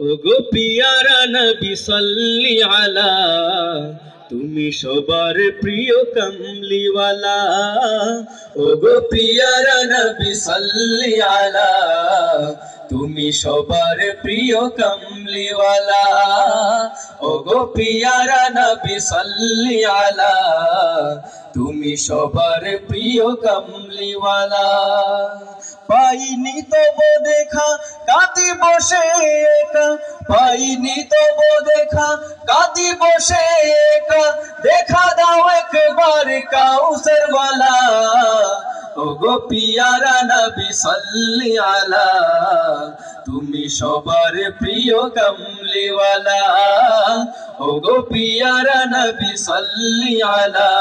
ও গো পিয়ারা নবী, সাল্লি আলা। তুমি সবার প্রিয় কমলিওয়ালা। ও গো পিয়ারা নবী, সাল্লি আলা। তুমি সবার প্রিয় কমলিওয়ালা। ও গো পিয়ারা নবী, সাল্লি আলা। তুমি সবার প্রিয় কমলিওয়ালা। পাইনি তব দেখা, কাঁদি বসে একা। পাইনি তব দেখা, কাঁদি বসে একা। দেখা দাও একবার কাউসের বালা ও গো পিয়ারা নবী, সাল্লি আলা। তুমি সবার প্রিয় কমলিওয়ালা। পিয়ারা নবী, সাল্লি আলা।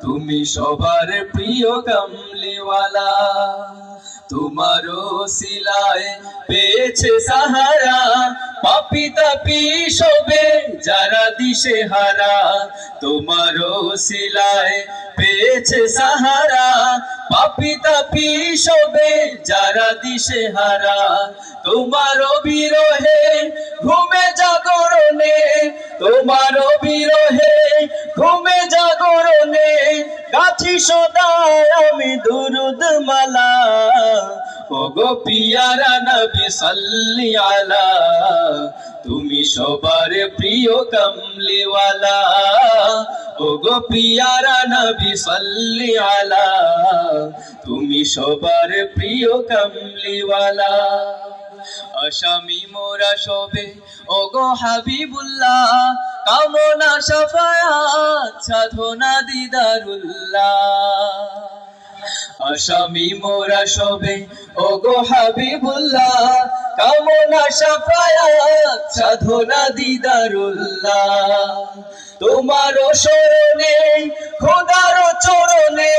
তুমি সবার প্রিয় কমলিওয়ালা। তোমারও সিলায় পেয়েছে সাহারা। পাপি তাপি সবে যারা দিশে হারা। তোমারও সিলায় পেয়েছে সাহারা। পাপি তাপি সবে যারা দিশে হারা। তোমারও বিরহে তোমারও বিরহে ঘুমে জাগরণে গাছি সদায় আমি দুরুদ মালা। ও গো পিয়ারা নবী, সাল্লি আলা, তুমি সবার প্রিয় কমলিওয়ালা। ও গো পিয়ারা নবী, সাল্লি আলা, তুমি সবার প্রিয় কমলিওয়ালা। আসামি মোরা সবে। ও গো হাবিবুল্লাহ, কামনা সাফায়াত, সাধনা দিদারুল্লাহ। আসামি মোরা সবে ও গো হাবিবুল্লাহ, কামনা সাফায়াত, সাধনা দিদারুল্লাহ। তোমার শরণে খোদার চরণে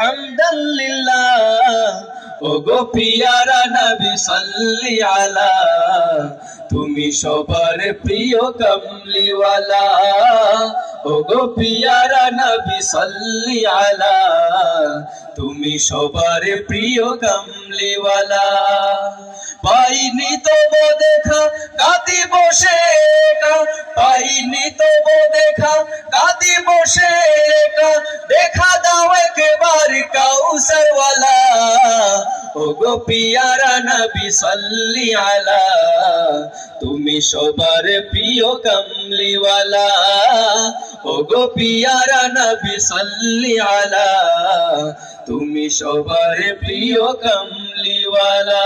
করে হামদাল্লিল্লাহ ও গো পিয়ারা নবী, সাল্লি আলা। তুমি সবার প্রিয় কমলিওয়ালা। ও গো পিয়ারা নবী, সাল্লি আলা। তুমি সবার প্রিয় কমলিওয়ালা। পাইনি তব দেখা কাঁদি বসে গো পিয়ারা নবী, সাল্লি আলা। তুমি সবার প্রিয় কামলিওয়ালা। ও গো পিয়ারা নবী, সাল্লি আলা। তুমি সবার প্রিয় কমলিওয়ালা।